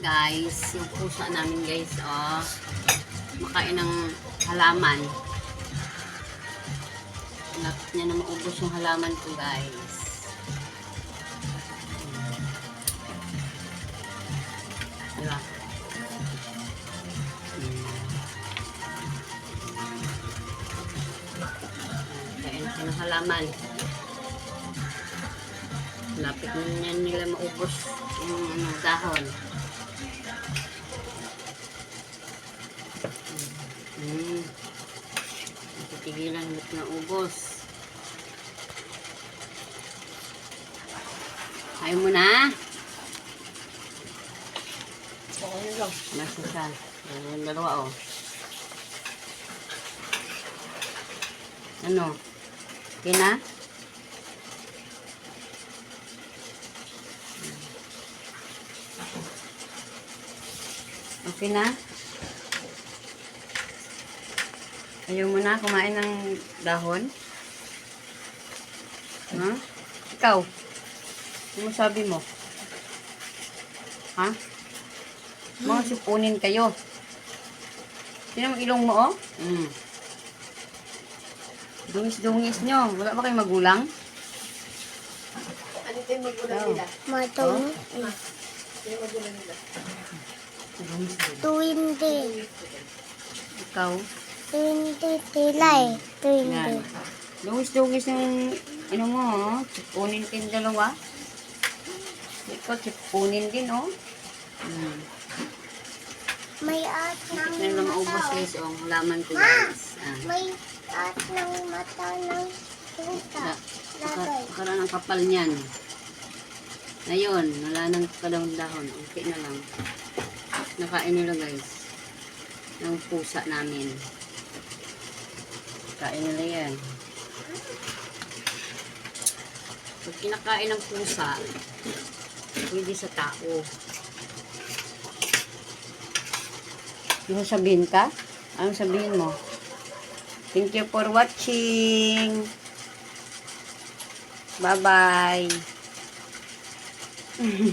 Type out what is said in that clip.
Guys, yung pusa namin guys, oh. Makain ng halaman. Lapit niya na maubos yung halaman ko guys. Diba? Hmm. Kain siya ng halaman. Lapit niya nila maubos yung ano, dahon. Hmm. Titigilan ulit na ubos. Ayaw mo na? Okay lang. Nasa siya. Yung dalawa, oh. Ano? Okay na? Okay na? Ayaw mo na kumain ng dahon? Ha? Ikaw? Ano sabi mo? Ha? Mga sipunin kayo. Sino ang ilong mo, oh? Mm. Dungis-dungis nyo. Wala ba kayong magulang? Ano yung magulang Oh. nila? Matong Ano yung magulang nila? tuwindi. Ikaw? Tuwindi tilay. Yan. Tuwindi. Dungis-dungis yung, ano mo, oh. Sipunin din dalawa. Ikaw, sipunin din, oh. Mm. May at ng na lang maubos mata. guys, oh. Halaman ko, guys. Ah. May at ng mata ng puta. Na, naka, nakaroon ang kapal niyan. Ngayon, wala nang kadang dahon. Okay na lang. Nakain nila guys. Ng pusa namin. Kain nila yan. Pag kinakain ng pusa, pwede sa tao. Ano sabihin ka? Anong sabihin mo? Thank you for watching. Bye-bye.